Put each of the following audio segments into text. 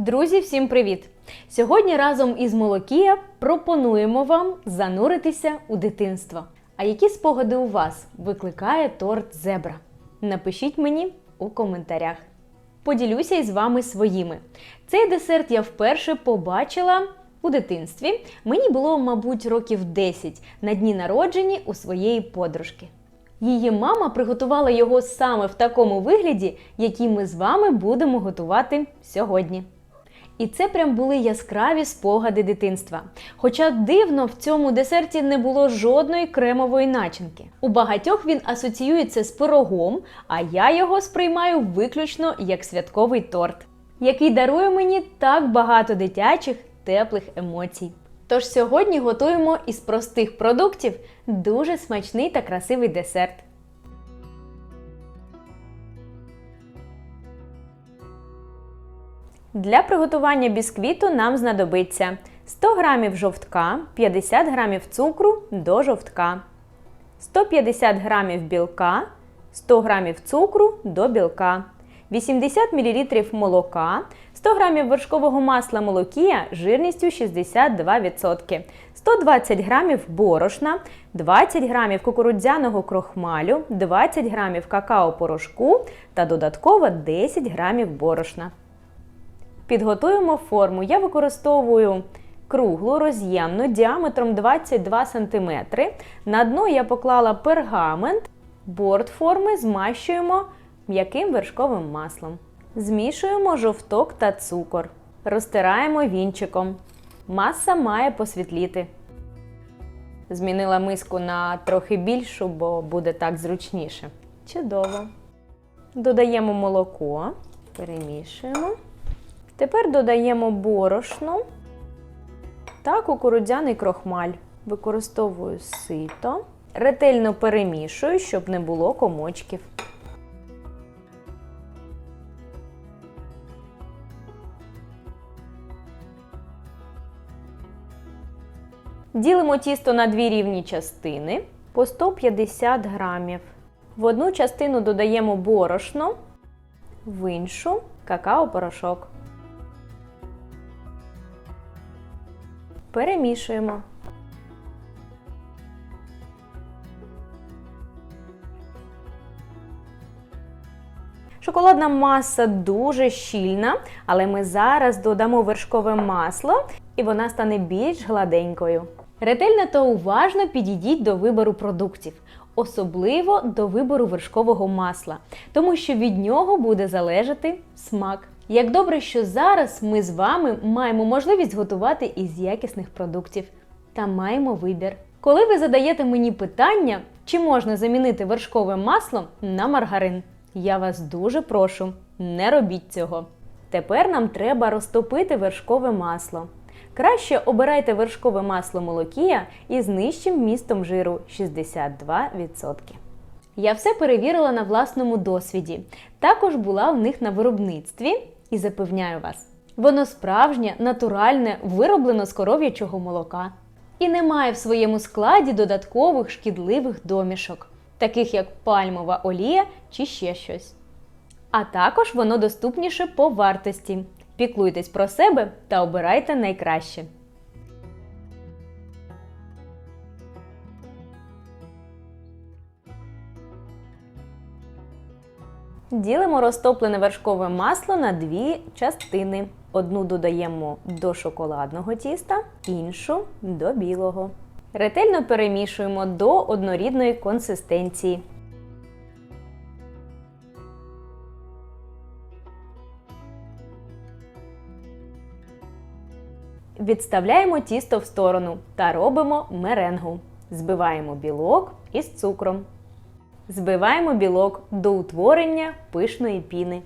Друзі, всім привіт! Сьогодні разом із Молокія пропонуємо вам зануритися у дитинство. А які спогади у вас викликає торт зебра? Напишіть мені у коментарях. Поділюся із вами своїми. Цей десерт я вперше побачила у дитинстві. Мені було, мабуть, років 10 на дні народження у своєї подружки. Її мама приготувала його саме в такому вигляді, який ми з вами будемо готувати сьогодні. І це прям були яскраві спогади дитинства. Хоча дивно в цьому десерті не було жодної кремової начинки. У багатьох він асоціюється з пирогом, а я його сприймаю виключно як святковий торт, який дарує мені так багато дитячих теплих емоцій. Тож сьогодні готуємо із простих продуктів дуже смачний та красивий десерт. Для приготування бісквіту нам знадобиться 100 г жовтка, 50 г цукру до жовтка, 150 г білка, 100 г цукру до білка, 80 мл молока, 100 г вершкового масла молокія жирністю 62%, 120 г борошна, 20 г кукурудзяного крохмалю, 20 г какао-порошку та додатково 10 г борошна. Підготуємо форму. Я використовую круглу роз'ємну діаметром 22 см. На дно я поклала пергамент, борт форми змащуємо м'яким вершковим маслом. Змішуємо жовток та цукор. Розтираємо вінчиком. Маса має посвітліти. Змінила миску на трохи більшу, бо буде так зручніше. Чудово. Додаємо молоко, перемішуємо. Тепер додаємо борошно та кукурудзяний крохмаль. Використовую сито. Ретельно перемішую, щоб не було комочків. Ділимо тісто на дві рівні частини по 150 грамів. В одну частину додаємо борошно, в іншу какао-порошок. Перемішуємо. Шоколадна маса дуже щільна, але ми зараз додамо вершкове масло і вона стане більш гладенькою. Ретельно та уважно підійдіть до вибору продуктів, особливо до вибору вершкового масла, тому що від нього буде залежати смак. Як добре, що зараз ми з вами маємо можливість готувати із якісних продуктів та маємо вибір. Коли ви задаєте мені питання, чи можна замінити вершкове масло на маргарин, я вас дуже прошу, не робіть цього. Тепер нам треба розтопити вершкове масло. Краще обирайте вершкове масло молокія із нижчим вмістом жиру 62%. Я все перевірила на власному досвіді. Також була в них на виробництві і запевняю вас, воно справжнє, натуральне, вироблено з коров'ячого молока. І не має в своєму складі додаткових шкідливих домішок, таких як пальмова олія чи ще щось. А також воно доступніше по вартості. Піклуйтесь про себе та обирайте найкраще. Ділимо розтоплене вершкове масло на дві частини. Одну додаємо до шоколадного тіста, іншу до білого. Ретельно перемішуємо до однорідної консистенції. Відставляємо тісто в сторону та робимо меренгу. Збиваємо білок із цукром. Збиваємо білок до утворення пишної піни.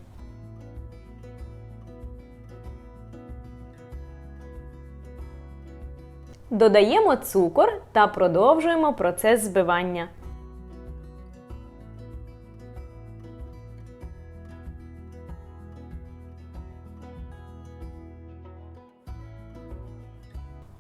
Додаємо цукор та продовжуємо процес збивання.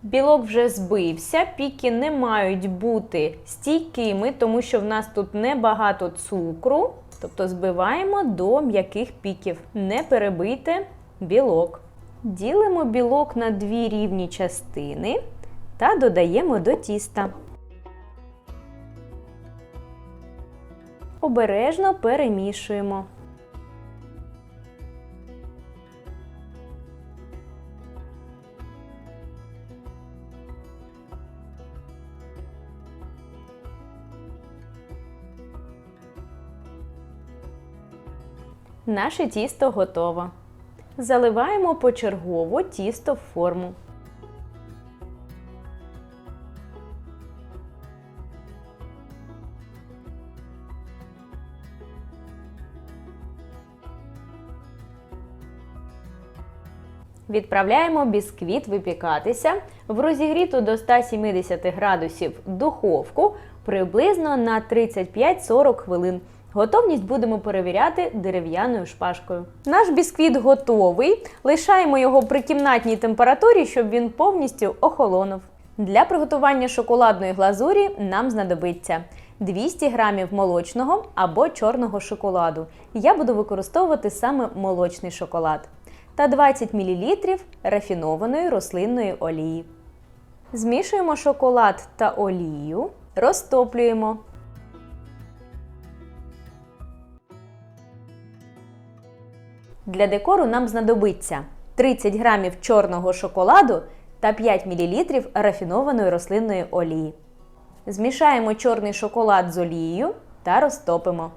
Білок вже збився, піки не мають бути стійкими, тому що в нас тут небагато цукру. Тобто збиваємо до м'яких піків. Не перебийте білок. Ділимо білок на дві рівні частини та додаємо до тіста. Обережно перемішуємо. Наше тісто готово. Заливаємо почергово тісто в форму. Відправляємо бісквіт випікатися в розігріту до 170 градусів духовку приблизно на 35-40 хвилин. Готовність будемо перевіряти дерев'яною шпажкою. Наш бісквіт готовий. Лишаємо його при кімнатній температурі, щоб він повністю охолонув. Для приготування шоколадної глазурі нам знадобиться 200 г молочного або чорного шоколаду. Я буду використовувати саме молочний шоколад та 20 мл рафінованої рослинної олії. Змішуємо шоколад та олію, розтоплюємо. Для декору нам знадобиться 30 г чорного шоколаду та 5 мл рафінованої рослинної олії. Змішаємо чорний шоколад з олією та розтопимо.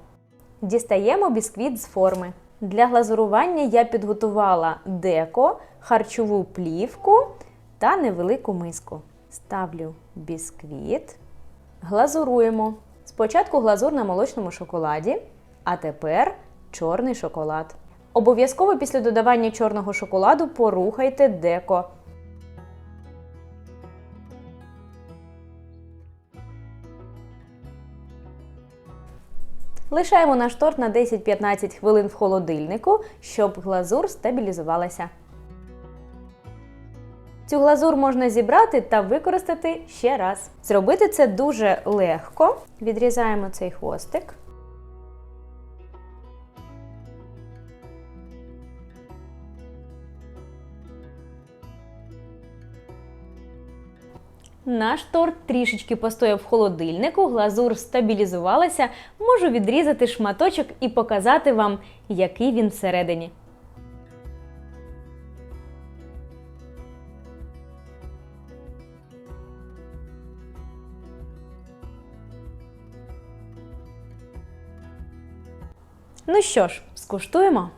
Дістаємо бісквіт з форми. Для глазурування я підготувала деко, харчову плівку та невелику миску. Ставлю бісквіт, глазуруємо. Спочатку глазур на молочному шоколаді, а тепер чорний шоколад. Обов'язково після додавання чорного шоколаду порухайте деко. Лишаємо наш торт на 10-15 хвилин в холодильнику, щоб глазур стабілізувалася. Цю глазур можна зібрати та використати ще раз. Зробити це дуже легко. Відрізаємо цей хвостик. Наш торт трішечки постояв в холодильнику, глазур стабілізувалася. Можу відрізати шматочок і показати вам, який він всередині. Ну що ж, скуштуємо.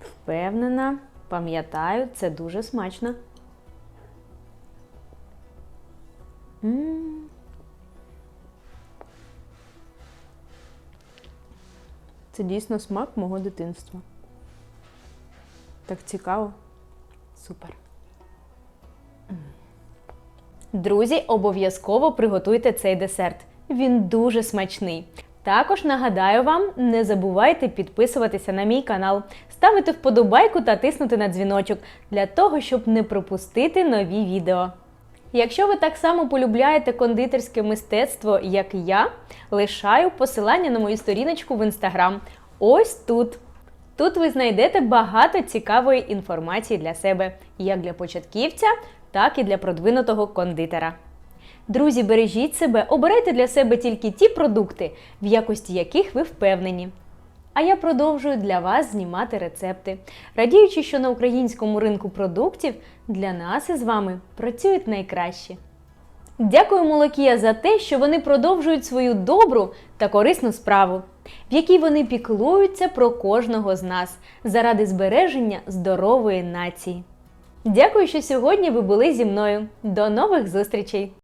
Впевнена, пам'ятаю, це дуже смачно. Це дійсно смак мого дитинства. Так цікаво. Супер. Друзі, обов'язково приготуйте цей десерт. Він дуже смачний. Також нагадаю вам, не забувайте підписуватися на мій канал, ставити вподобайку та тиснути на дзвіночок для того, щоб не пропустити нові відео. Якщо ви так само полюбляєте кондитерське мистецтво, як я, лишаю посилання на мою сторіночку в інстаграм. Ось тут. Тут ви знайдете багато цікавої інформації для себе, як для початківця, так і для продвинутого кондитера. Друзі, бережіть себе, обирайте для себе тільки ті продукти, в якості яких ви впевнені. А я продовжую для вас знімати рецепти, радіючи, що на українському ринку продуктів для нас із вами працюють найкраще. Дякую Молокія за те, що вони продовжують свою добру та корисну справу, в якій вони піклуються про кожного з нас заради збереження здорової нації. Дякую, що сьогодні ви були зі мною. До нових зустрічей!